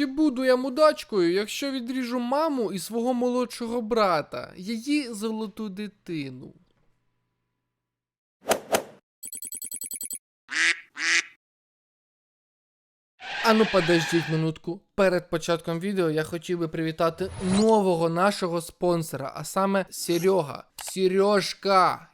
Чи буду я мудачкою, якщо відріжу маму і свого молодшого брата, її золоту дитину? А ну подождіть минутку. Перед початком відео я хотів би привітати нового нашого спонсора, а саме Серега. Сережка!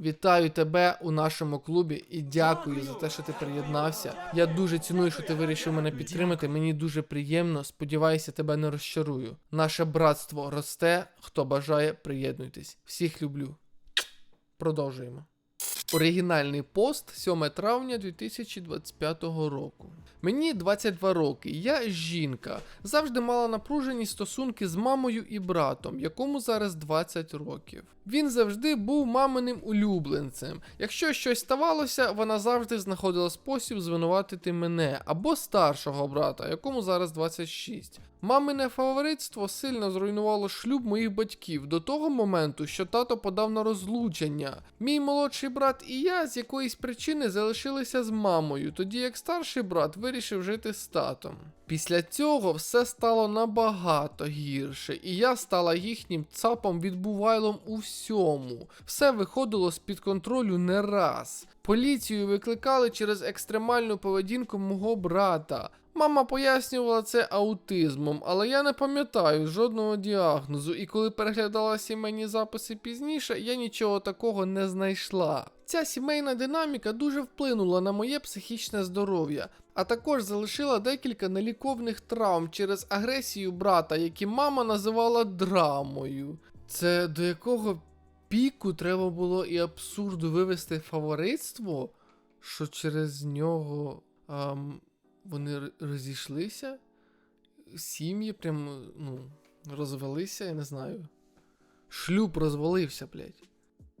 Вітаю тебе у нашому клубі і дякую за те, що ти приєднався. Я дуже ціную, що ти вирішив мене підтримати. Мені дуже приємно. Сподіваюся, тебе не розчарую. Наше братство росте. Хто бажає, приєднуйтесь. Всіх люблю. Продовжуємо. Оригінальний пост 7 травня 2025 року. Мені 22 роки, я жінка. Завжди мала напружені стосунки з мамою і братом, якому зараз 20 років. Він завжди був маминим улюбленцем. Якщо щось ставалося, вона завжди знаходила спосіб звинуватити мене або старшого брата, якому зараз 26. Мамине фаворитство сильно зруйнувало шлюб моїх батьків до того моменту, що тато подав на розлучення. Мій молодший брат і я з якоїсь причини залишилися з мамою, тоді як старший брат вирішив жити з татом. Після цього все стало набагато гірше, і я стала їхнім цапом відбувайлом у всьому. Все виходило з-під контролю не раз. Поліцію викликали через екстремальну поведінку мого брата. Мама пояснювала це аутизмом, але я не пам'ятаю жодного діагнозу, і коли переглядала сімейні записи пізніше, я нічого такого не знайшла. Ця сімейна динаміка дуже вплинула на моє психічне здоров'я, а також залишила декілька неліковних травм через агресію брата, які мама називала драмою. Це до якого піку треба було і абсурду вивести фаворитство, що через нього ам, вони розійшлися, сім'ї прям ну, розвелися, я не знаю. Шлюб розвалився, блядь.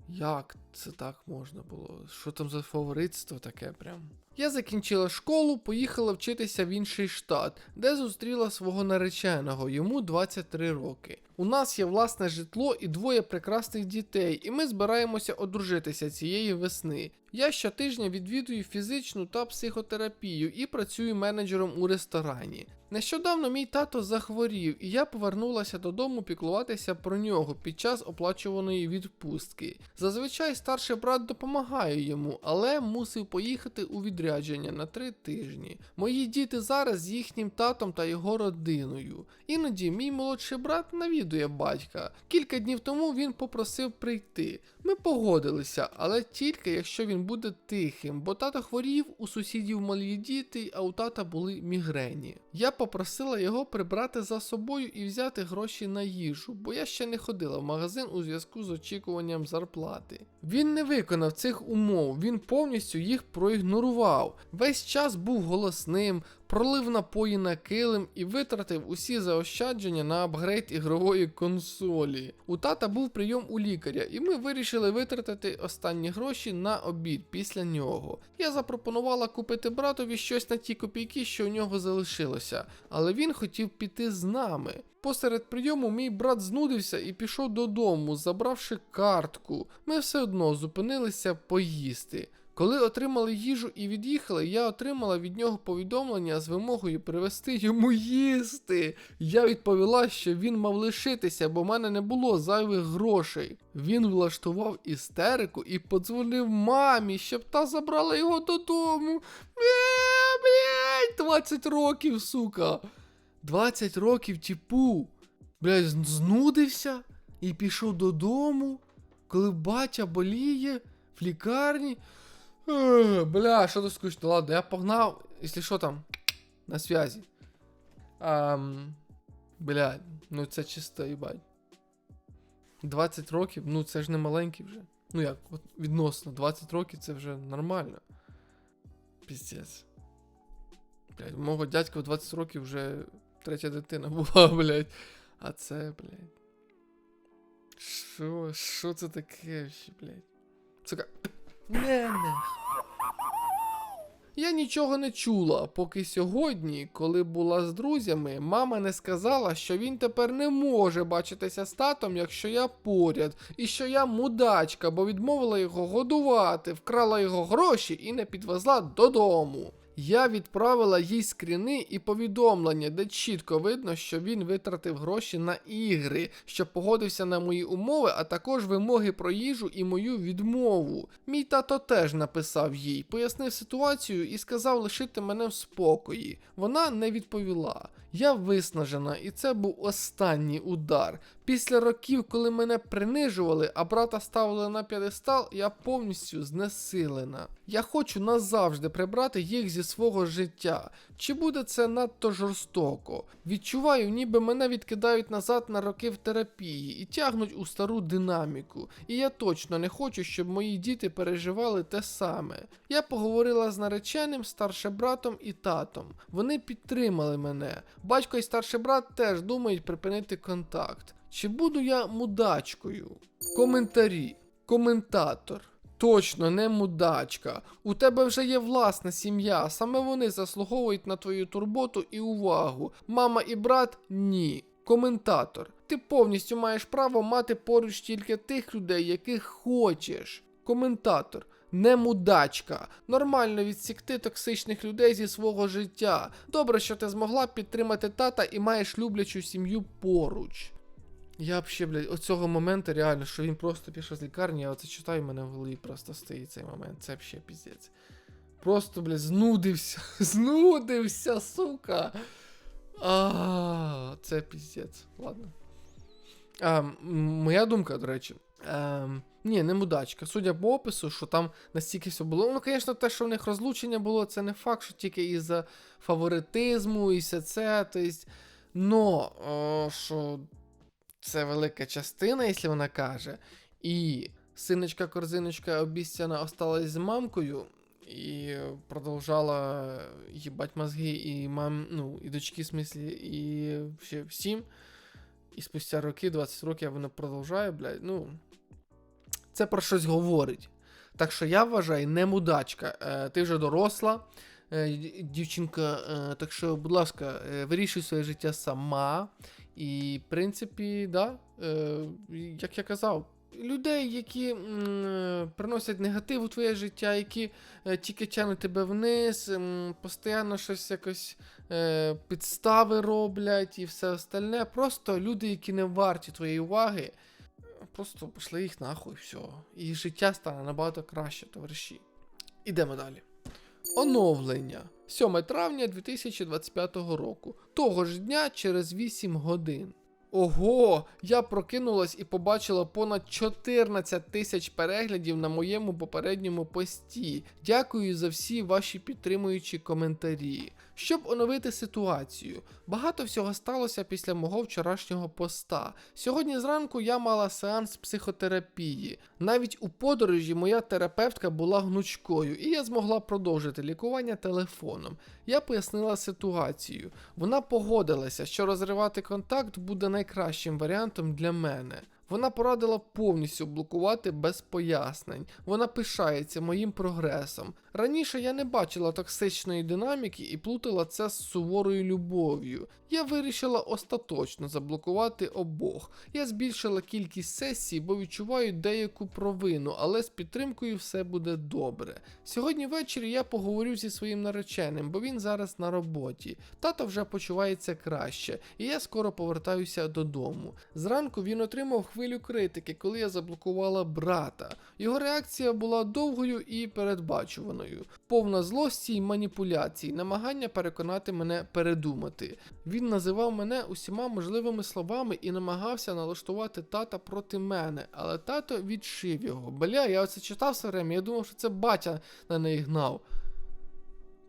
Як це так можна було? Що там за фаворитство таке прям? Я закінчила школу, поїхала вчитися в інший штат, де зустріла свого нареченого, йому 23 роки. У нас є власне житло і двоє прекрасних дітей, і ми збираємося одружитися цієї весни. Я щотижня відвідую фізичну та психотерапію і працюю менеджером у ресторані. Нещодавно мій тато захворів, і я повернулася додому піклуватися про нього під час оплачуваної відпустки. Зазвичай старший брат допомагає йому, але мусив поїхати у відрядження на три тижні. Мої діти зараз з їхнім татом та його родиною. Іноді мій молодший брат навідує батька. Кілька днів тому він попросив прийти. Ми погодилися, але тільки якщо він буде тихим, бо тато хворів, у сусідів малі діти, а у тата були мігрені. Я попросила його прибрати за собою і взяти гроші на їжу, бо я ще не ходила в магазин у зв'язку з очікуванням зарплати. Він не виконав цих умов, він повністю їх проігнорував. Весь час був голосним, пролив напої на килим і витратив усі заощадження на апгрейд ігрової консолі. У тата був прийом у лікаря, і ми вирішили витратити останні гроші на обід після нього. Я запропонувала купити братові щось на ті копійки, що у нього залишилося, але він хотів піти з нами. Посеред прийому мій брат знудився і пішов додому, забравши картку. Ми все одно зупинилися поїсти. Коли отримали їжу і від'їхали, я отримала від нього повідомлення з вимогою привезти йому їсти. Я відповіла, що він мав лишитися, бо в мене не було зайвих грошей. Він влаштував істерику і подзвонив мамі, щоб та забрала його додому. Е, блядь, 20 років, сука. 20 років. Блядь, з- знудився і пішов додому, коли батя боліє в лікарні. Бля, що то скучно. Ладно, я погнав, якщо що там, на связі. Ам, бля, ну це чисто, їбать. 20 років, ну це ж не маленький вже. Ну як, от відносно, 20 років це вже нормально. Піздець. Блядь, мого дядька в 20 років вже третя дитина була, блядь. А це, блядь. Що? Що це таке, блядь? Сука. Не. Я нічого не чула, поки сьогодні, коли була з друзями, мама не сказала, що він тепер не може бачитися з татом, якщо я поряд, і що я мудачка, бо відмовила його годувати, вкрала його гроші і не підвезла додому. Я відправила їй скріни і повідомлення, де чітко видно, що він витратив гроші на ігри, що погодився на мої умови, а також вимоги про їжу і мою відмову. Мій тато теж написав їй, пояснив ситуацію і сказав лишити мене в спокої. Вона не відповіла. Я виснажена, і це був останній удар. Після років, коли мене принижували, а брата ставили на п'єдестал, я повністю знесилена. Я хочу назавжди прибрати їх зі свого життя. Чи буде це надто жорстоко? Відчуваю, ніби мене відкидають назад на роки в терапії і тягнуть у стару динаміку. І я точно не хочу, щоб мої діти переживали те саме. Я поговорила з нареченим, старшим братом і татом. Вони підтримали мене. Батько і старший брат теж думають припинити контакт. Чи буду я мудачкою? Коментарі. Коментатор. Точно не мудачка. У тебе вже є власна сім'я, саме вони заслуговують на твою турботу і увагу. Мама і брат ні. Коментатор. Ти повністю маєш право мати поруч тільки тих людей, яких хочеш. Коментатор. Не мудачка. Нормально відсікти токсичних людей зі свого життя. Добре, що ти змогла підтримати тата і маєш люблячу сім'ю поруч. Я взагалі, блядь, оцього моменту реально, що він просто пішов з лікарні, я оце читаю, мене в голові просто стоїть цей момент. Це взагалі піздець. Просто, блядь, знудився. Знудився, сука. А, це піздець. Ладно. А, моя думка, до речі. Ем, ні, не мудачка. Судя по опису, що там настільки все було. Ну, звісно, те, що в них розлучення було, це не факт, що тільки із-за фаворитизму і все це. Тобто, но, о, що це велика частина, якщо вона каже. І синочка корзиночка обіцяна осталась з мамкою і продовжала їбать мозги і мам, ну, і дочки, в смислі, і ще всім. І спустя роки, 20 років вона продовжує, блядь, ну. Це про щось говорить. Так що я вважаю, не мудачка. Е, ти вже доросла, е, дівчинка. Е, так що, будь ласка, вирішуй своє життя сама. І, в принципі, да, як я казав, людей, які м, приносять негатив у твоє життя, які е, тільки тягнуть тебе вниз, м, постійно щось якось е, підстави роблять і все остальне. Просто люди, які не варті твоєї уваги, просто пішли їх нахуй, все. І життя стане набагато краще, товариші. Ідемо далі. Оновлення. 7 травня 2025 року. Того ж дня через 8 годин. Ого, я прокинулась і побачила понад 14 тисяч переглядів на моєму попередньому пості. Дякую за всі ваші підтримуючі коментарі. Щоб оновити ситуацію, багато всього сталося після мого вчорашнього поста. Сьогодні зранку я мала сеанс психотерапії. Навіть у подорожі моя терапевтка була гнучкою, і я змогла продовжити лікування телефоном. Я пояснила ситуацію. Вона погодилася, що розривати контакт буде найкращим варіантом для мене. Вона порадила повністю блокувати без пояснень. Вона пишається моїм прогресом. Раніше я не бачила токсичної динаміки і плутала це з суворою любов'ю. Я вирішила остаточно заблокувати обох. Я збільшила кількість сесій, бо відчуваю деяку провину, але з підтримкою все буде добре. Сьогодні ввечері я поговорю зі своїм нареченим, бо він зараз на роботі. Тато вже почувається краще, і я скоро повертаюся додому. Зранку він отримав хвилю критики, коли я заблокувала брата. Його реакція була довгою і передбачуваною, повна злості й маніпуляцій, намагання переконати мене передумати. Він називав мене усіма можливими словами і намагався налаштувати тата проти мене, але тато відшив його. Бля, я оце читав все время, я думав, що це батя на неї гнав.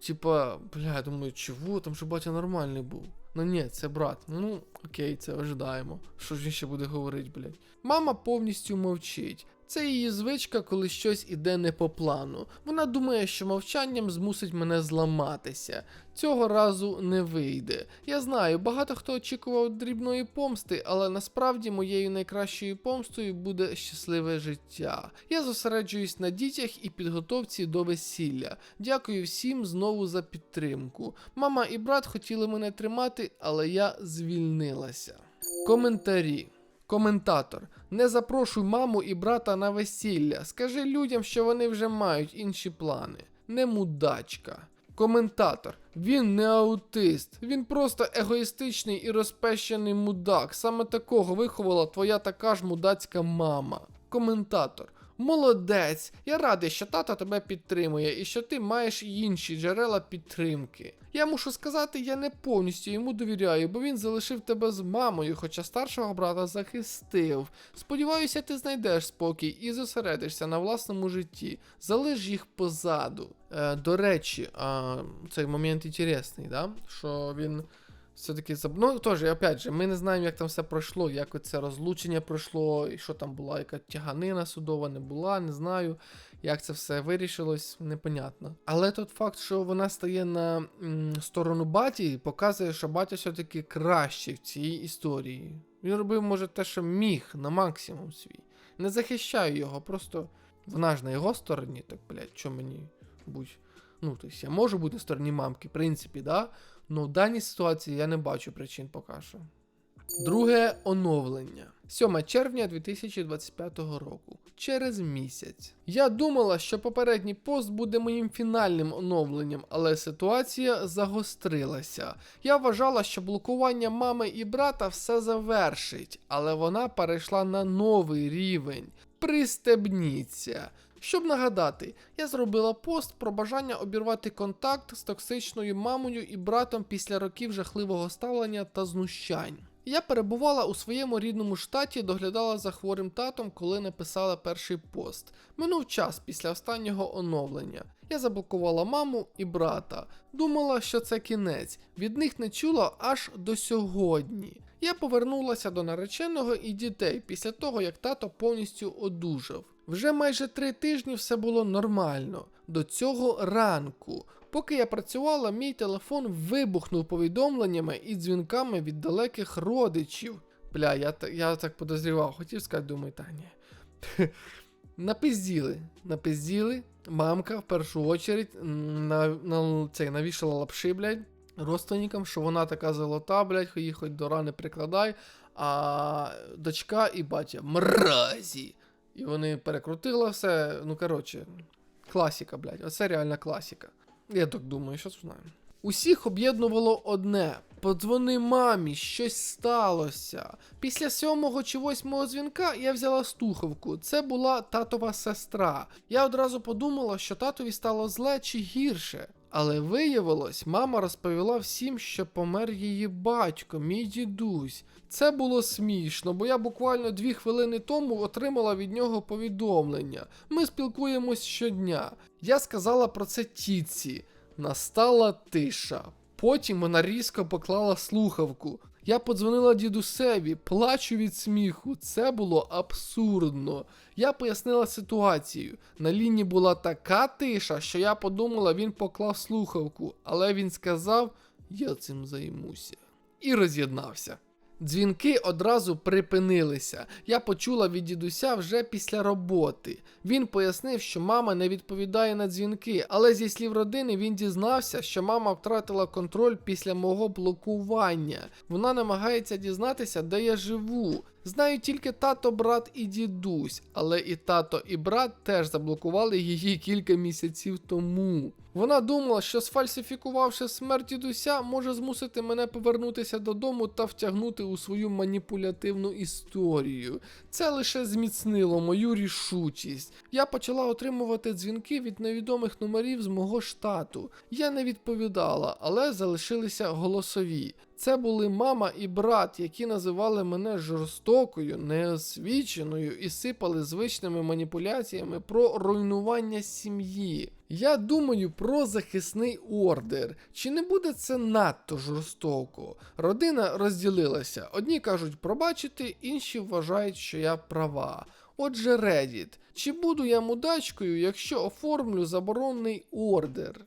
Типа, бля, я думаю, чого? Там же батя нормальний був. Ну ні, це брат. Ну, окей, це ожидаємо. Що ж він ще буде говорити, блядь? Мама повністю мовчить. Це її звичка, коли щось іде не по плану. Вона думає, що мовчанням змусить мене зламатися. Цього разу не вийде. Я знаю, багато хто очікував дрібної помсти, але насправді моєю найкращою помстою буде щасливе життя. Я зосереджуюсь на дітях і підготовці до весілля. Дякую всім знову за підтримку. Мама і брат хотіли мене тримати, але я звільнилася. Коментарі. Коментатор. Не запрошуй маму і брата на весілля. Скажи людям, що вони вже мають інші плани. Не мудачка. Коментатор. Він не аутист, він просто егоїстичний і розпещений мудак. Саме такого виховала твоя така ж мудацька мама. Коментатор. Молодець, я радий, що тато тебе підтримує і що ти маєш інші джерела підтримки. Я мушу сказати, я не повністю йому довіряю, бо він залишив тебе з мамою, хоча старшого брата захистив. Сподіваюся, ти знайдеш спокій і зосередишся на власному житті. Залиш їх позаду. Е, до речі, а, цей момент інтересний, да? що він все-таки. Ну, теж, опять же, ми не знаємо, як там все пройшло, як оце розлучення пройшло, і що там була, яка тяганина судова не була, не знаю. Як це все вирішилось, непонятно. Але тот факт, що вона стає на м, сторону баті, показує, що батя все-таки кращий в цій історії. Він робив, може, те, що міг на максимум свій. Не захищаю його, просто вона ж на його стороні, так, блядь, що мені будь. Ну, тобто я можу бути на стороні мамки, в принципі, да. Ну, в даній ситуації я не бачу причин поки що. Друге оновлення. 7 червня 2025 року. Через місяць. Я думала, що попередній пост буде моїм фінальним оновленням, але ситуація загострилася. Я вважала, що блокування мами і брата все завершить, але вона перейшла на новий рівень. Пристебніться. Щоб нагадати, я зробила пост про бажання обірвати контакт з токсичною мамою і братом після років жахливого ставлення та знущань. Я перебувала у своєму рідному штаті, доглядала за хворим татом, коли написала перший пост. Минув час після останнього оновлення. Я заблокувала маму і брата. Думала, що це кінець. Від них не чула аж до сьогодні. Я повернулася до нареченого і дітей після того, як тато повністю одужав. Вже майже три тижні все було нормально. До цього ранку. Поки я працювала, мій телефон вибухнув повідомленнями і дзвінками від далеких родичів. Бля, я, я так подозрівав, хотів сказати, думаю, та ні. Напизділи, напизділи. Мамка в першу очередь на, на, цей, навішала лапши, блядь, родственникам, що вона така золота, блядь, її хоч до рани прикладай, а дочка і батя мразі. І вони перекрутили все. Ну, коротше, класіка, блядь. Оце реальна класіка. Я так думаю, що знаю. Усіх об'єднувало одне. Подзвони мамі, щось сталося. Після сьомого чи восьмого дзвінка я взяла стухавку. Це була татова сестра. Я одразу подумала, що татові стало зле чи гірше. Але виявилось, мама розповіла всім, що помер її батько, мій дідусь. Це було смішно, бо я буквально дві хвилини тому отримала від нього повідомлення. Ми спілкуємось щодня. Я сказала про це тітці. Настала тиша. Потім вона різко поклала слухавку. Я подзвонила дідусеві, плачу від сміху. Це було абсурдно. Я пояснила ситуацію. На лінії була така тиша, що я подумала, він поклав слухавку, але він сказав: Я цим займуся. І роз'єднався. Дзвінки одразу припинилися. Я почула від дідуся вже після роботи. Він пояснив, що мама не відповідає на дзвінки, але зі слів родини він дізнався, що мама втратила контроль після мого блокування. Вона намагається дізнатися, де я живу. Знаю тільки тато, брат і дідусь, але і тато, і брат теж заблокували її кілька місяців тому. Вона думала, що сфальсифікувавши смерть дідуся, може змусити мене повернутися додому та втягнути у свою маніпулятивну історію. Це лише зміцнило мою рішучість. Я почала отримувати дзвінки від невідомих номерів з мого штату. Я не відповідала, але залишилися голосові. Це були мама і брат, які називали мене жорстокою, неосвіченою і сипали звичними маніпуляціями про руйнування сім'ї. Я думаю про захисний ордер. Чи не буде це надто жорстоко? Родина розділилася. Одні кажуть пробачити, інші вважають, що я права. Отже, Reddit. Чи буду я мудачкою, якщо оформлю заборонний ордер?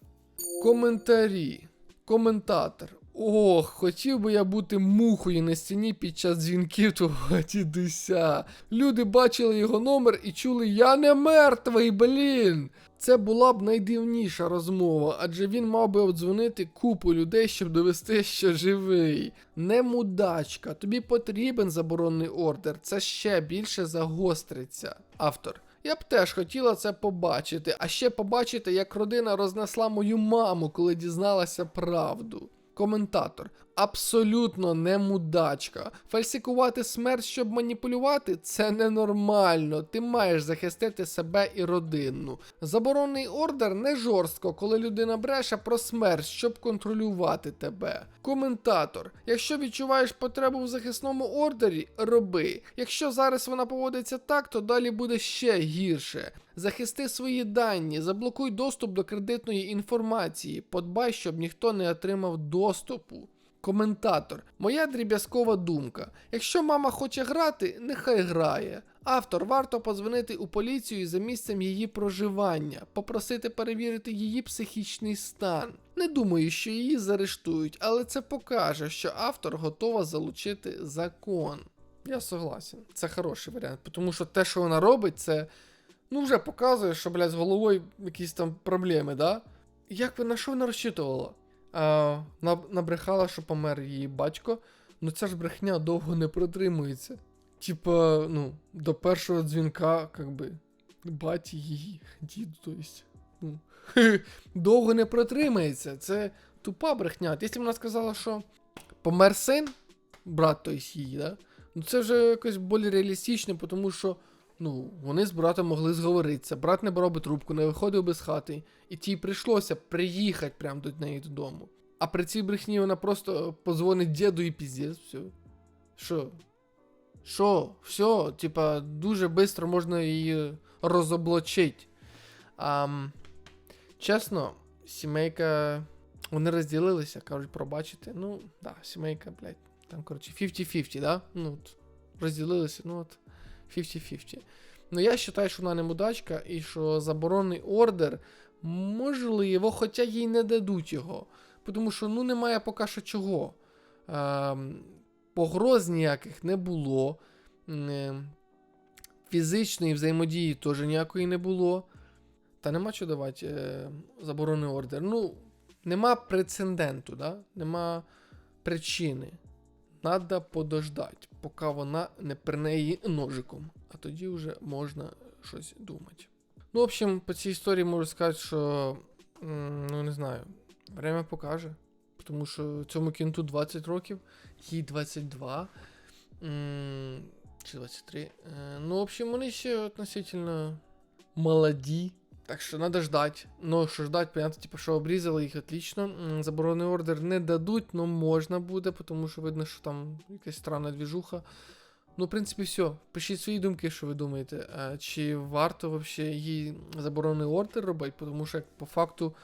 Коментарі. Коментатор. Ох, хотів би я бути мухою на стіні під час дзвінків твого дідуся. Люди бачили його номер і чули Я не мертвий, блін. Це була б найдивніша розмова, адже він мав би обдзвонити купу людей, щоб довести, що живий. Не мудачка, тобі потрібен заборонний ордер, це ще більше загостриться. Автор. Я б теж хотіла це побачити, а ще побачити, як родина рознесла мою маму, коли дізналася правду. Коментатор. Абсолютно не мудачка. Фальсикувати смерть, щоб маніпулювати, це ненормально. Ти маєш захистити себе і родину. Заборонний ордер не жорстко, коли людина бреше про смерть, щоб контролювати тебе. Коментатор. Якщо відчуваєш потребу в захисному ордері, роби. Якщо зараз вона поводиться так, то далі буде ще гірше. Захисти свої дані, заблокуй доступ до кредитної інформації, подбай, щоб ніхто не отримав доступу. Коментатор. Моя дріб'язкова думка. Якщо мама хоче грати, нехай грає. Автор варто позвонити у поліцію за місцем її проживання, попросити перевірити її психічний стан. Не думаю, що її заарештують, але це покаже, що автор готова залучити закон. Я согласен. Це хороший варіант, тому що те, що вона робить, це ну вже показує, що, блядь, з головою якісь там проблеми, да? Як ви на що вона розчитувала? А, набрехала, що помер її батько, ну ця ж брехня довго не протримується. Типа, ну, до першого дзвінка, как би, баті її, діду, то ну, довго не протримається. Це тупа брехня. Якщо вона сказала, що помер син, брат той її, да? Ну це вже якось більш реалістично, тому що ну, вони з братом могли зговоритися. Брат не брав би трубку, не виходив би з хати, і тій прийшлося приїхати прямо до неї додому. А при цій брехні вона просто позвонить діду і піздець, все. Що? Що? Все, типа, дуже швидко можна її розоблачити. Ам, чесно, сімейка. Вони розділилися, кажуть, пробачити. Ну, да, сімейка, блядь, там, коротше, 50-50, да? Ну, розділилися, ну от, 50-50. Ну, я вважаю, що вона не мудачка, і що заборонний ордер, можливо, хоча їй не дадуть його. Тому що ну немає поки що чого. Ем, погроз ніяких не було. Ем, Фізичної взаємодії теж ніякої не було. Та нема що давати е, заборонний ордер. Ну, нема прецеденту, да? нема причини. Надо подождати, поки вона не перне її ножиком. А тоді вже можна щось думати. Ну, в общем, по цій історії можу сказати, що. Ну, не знаю. Время покаже. Тому що цьому кінту 20 років, їй 22. м, Чи 23. Е, Ну, в общем, вони ще относительно молоді. Так що треба ждати. Ну, що ждать, понятно, типу, що обрізали їх отлично. М, Заборонений ордер не дадуть, але можна буде, тому що видно, що там якась странна двіжуха. Ну, в принципі, все. Пишіть свої думки, що ви думаєте. Чи варто взагалі їй заборонений ордер робити, тому що по факту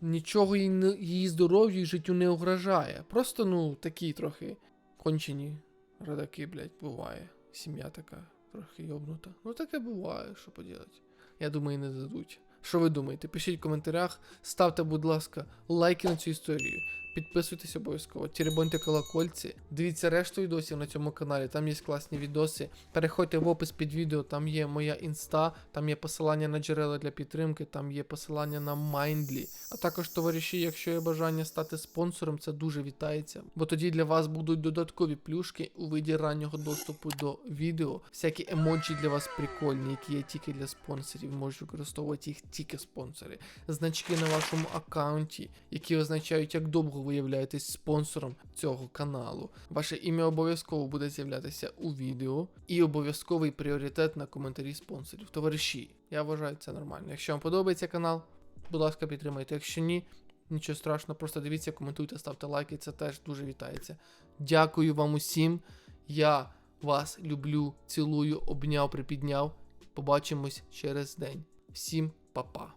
нічого їй, її здоров'ю і життю не угрожає. Просто, ну, такі трохи кончені родаки, блядь, буває. Сім'я така трохи йобнута. Ну таке буває, що поділати. Я думаю, не дадуть. Що ви думаєте? Пишіть в коментарях, ставте, будь ласка, лайки на цю історію. Підписуйтесь обов'язково, теребоньте колокольці. Дивіться решту відосів на цьому каналі, там є класні відоси. Переходьте в опис під відео, там є моя інста, там є посилання на джерела для підтримки, там є посилання на Майндлі. А також, товариші, якщо є бажання стати спонсором, це дуже вітається. Бо тоді для вас будуть додаткові плюшки у виді раннього доступу до відео. Всякі емоджі для вас прикольні, які є тільки для спонсорів, можуть використовувати їх тільки спонсори. Значки на вашому аккаунті, які означають, як довго ви являєтесь спонсором цього каналу. Ваше ім'я обов'язково буде з'являтися у відео, і обов'язковий пріоритет на коментарі спонсорів. Товариші, я вважаю це нормально. Якщо вам подобається канал, будь ласка, підтримайте. Якщо ні, нічого страшного, просто дивіться, коментуйте, ставте лайки, це теж дуже вітається. Дякую вам усім. Я вас люблю, цілую, обняв, припідняв. Побачимось через день. Всім па-па.